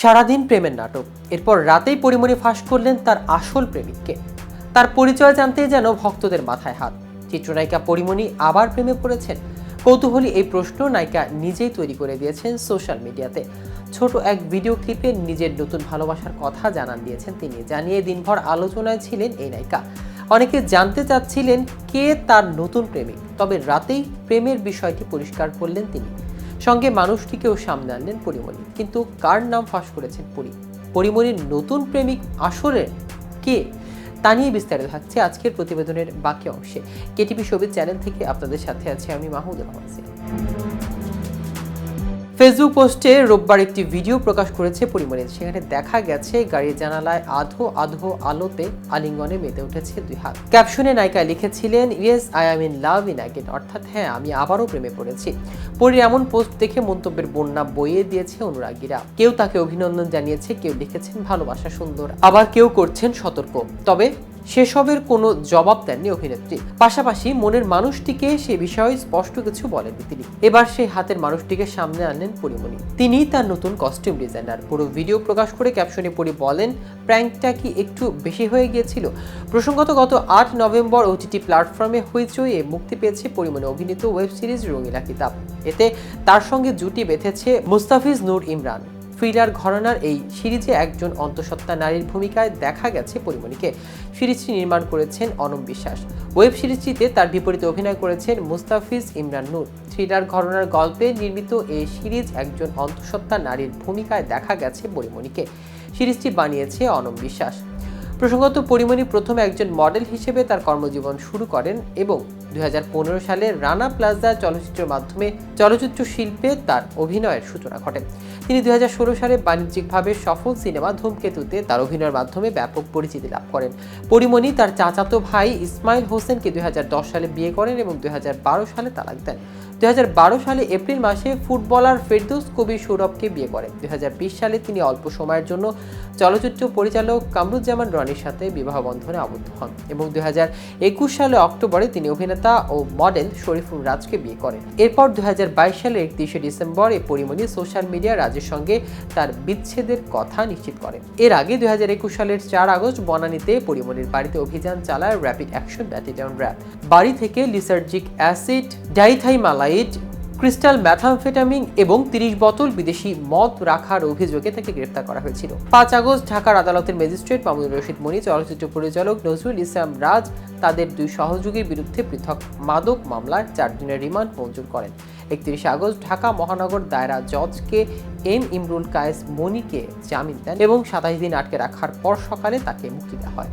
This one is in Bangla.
সারাদিন প্রেমের নাটক। এরপর রাতেই পরিমণি ফাঁস করলেন তার আসল প্রেমিককে। তার পরিচয় জানতেই যেন ভক্তদের মাথায় হাত। চিত্রনায়িকা পরিমণি আবার প্রেমে পড়েছেন। কৌতূহলী এই প্রশ্ন নায়িকা নিজেই তৈরি করে দিয়েছেন সোশ্যাল মিডিয়াতে। ছোট এক ভিডিও ক্লিপে নিজের নতুন ভালোবাসার কথা জানান দিয়েছেন তিনি। জানিয়ে দিনভর আলোচনায় ছিলেন এই নায়িকা। অনেকে জানতে চাচ্ছিলেন কে তার নতুন প্রেমিক, তবে রাতেই প্রেমের বিষয়টি পরিষ্কার করলেন তিনি। সঙ্গে মানুষটিকেও সামনে আনলেন পরিমণি। কিন্তু কার নাম ফাঁস করেছেন পরি? পরিমণির নতুন প্রেমিক আসরে কে? তা নিয়ে বিস্তারিত থাকছে আজকের প্রতিবেদনের বাকি অংশে। কেটিভি ছবির চ্যানেল থেকে আপনাদের সাথে আছে আমি মাহমুদ রহমান। ফেসবুক পোস্টে রোববার একটি ভিডিও প্রকাশ করেছে পরিমণি সেখানে দেখা গেছে, গাড়ির জানালায় আধো আধো আলোতে আলিঙ্গনে মেতে উঠেছে দুই হাত। ক্যাপশনে নায়িকা লিখেছিলেন, yes, I am in love in again অর্থাৎ হ্যাঁ আমি আবারও প্রেমে পড়েছি। পরির এমন পোস্ট দেখে মন্তব্যের বন্যা বইয়ে দিয়েছে অনুরাগীরা। কেউ তাকে অভিনন্দন জানিয়েছে, কেউ লিখেছেন, ভালোবাসা সুন্দর। আবার কেউ করছেন সতর্ক। তবে সেসবের কোনো জবাব দেননি অভিনেত্রী। পাশাপাশি মনের মানুষটিকে সে বিষয়ে স্পষ্ট কিছু বলেননি তিনি। এবার সেই হাতের মানুষটিকে সামনে আনলেন পরিমণি। তিনি তার নতুন কস্টিউম ডিজাইনার পুরো ভিডিও প্রকাশ করে ক্যাপশনে পরি বলেন, প্র্যাঙ্কটা কি একটু বেশি হয়ে গিয়েছিল? প্রসঙ্গত গত আট নভেম্বর ওটিটি প্ল্যাটফর্মে হইচইয়ে মুক্তি পেয়েছে পরিমণি। অভিনীত ওয়েব সিরিজ রঙিলা কিতাব এতে তার সঙ্গে জুটি বেঁধেছে মুস্তাফিজ নূর ইমরান। থ্রিলার ঘরানার এই সিরিজে একজন অন্তঃসত্ত্বা নারীর ভূমিকায় দেখা গেছে পরিমণিকে। সিরিজটি নির্মাণ করেছেন অনম বিশ্বাস। ওয়েব সিরিজটিতে তার বিপরীতে অভিনয় করেছেন মুস্তাফিজ ইমরান নূর। থ্রিলার ঘরানার গল্পে নির্মিত এই সিরিজ একজন অন্তঃসত্ত্বা নারীর ভূমিকায় দেখা গেছে পরিমণিকে। সিরিজটি বানিয়েছে অনম বিশ্বাস। প্রসঙ্গত, পরিমণি প্রথম একজন মডেল হিসেবে তার কর্মজীবন শুরু করেন এবং দুই হাজার পনেরো সালে রানা প্লাজা চলচ্চিত্রের মাধ্যমে চলচ্চিত্র শিল্পে তার অভিনয়ের সূচনা ঘটে। তিনি দুই হাজার ষোলো সালে বাণিজ্যিকভাবে সফল সিনেমা ধূমকেতুতে তার অভিনয়ের মাধ্যমে ব্যাপক পরিচিতি লাভ করেন। পরিমণি তার চাচাতো ভাই ইসমাইল হোসেনকে দশ সালে বিয়ে করেন এবং দুই হাজার বারো সালে তালাক দেন। দুই হাজার বারো সালে এপ্রিল মাসে ফুটবলার ফেরদৌস কবি সৌরভকে বিয়ে করেন। দুই হাজার বিশ সালে তিনি অল্প সময়ের জন্য চলচ্চিত্র পরিচালক কামরুজ্জামান রনির সাথে বিবাহ বন্ধনে আবদ্ধ হন এবং দু হাজার একুশ সালে অক্টোবরে তিনি অভিনেতা ও মডেল শরীফুল রাজকে বিয়ে করেন। এরপর দুই হাজার বাইশ সালের একত্রিশে ডিসেম্বর এই পরিমণি সোশ্যাল মিডিয়া রাজের সঙ্গে তার বিচ্ছেদের কথা নিশ্চিত করেন। এর আগে দুই হাজার একুশ সালের চার আগস্ট বনানীতে পরিমণির বাড়িতে অভিযান চালায় র্যাপিড অ্যাকশন ব্যাটেলিয়ন র্যাব বাড়ি থেকে লিসার্জিক অ্যাসিড ডাইথাইমালাইট ক্রিস্টাল ম্যাথামফেটামিন এবং তিরিশ বোতল বিদেশি মদ রাখার অভিযোগে তাকে গ্রেফতার করা হয়েছিল। পাঁচ আগস্ট ঢাকার আদালতের ম্যাজিস্ট্রেট মামুনুর রশিদ মনি চলচ্চিত্র পরিচালক নজরুল ইসলাম রাজ তাদের দুই সহযোগীর বিরুদ্ধে পৃথক মাদক মামলায় চার দিনের রিমান্ড মঞ্জুর করেন। একত্রিশে আগস্ট ঢাকা মহানগর দায়রা জজকে এম ইমরুল কায়েস মনিকে জামিন দেন এবং সাতাশ দিন আটকে রাখার পর সকালে তাকে মুক্তি দেওয়া হয়।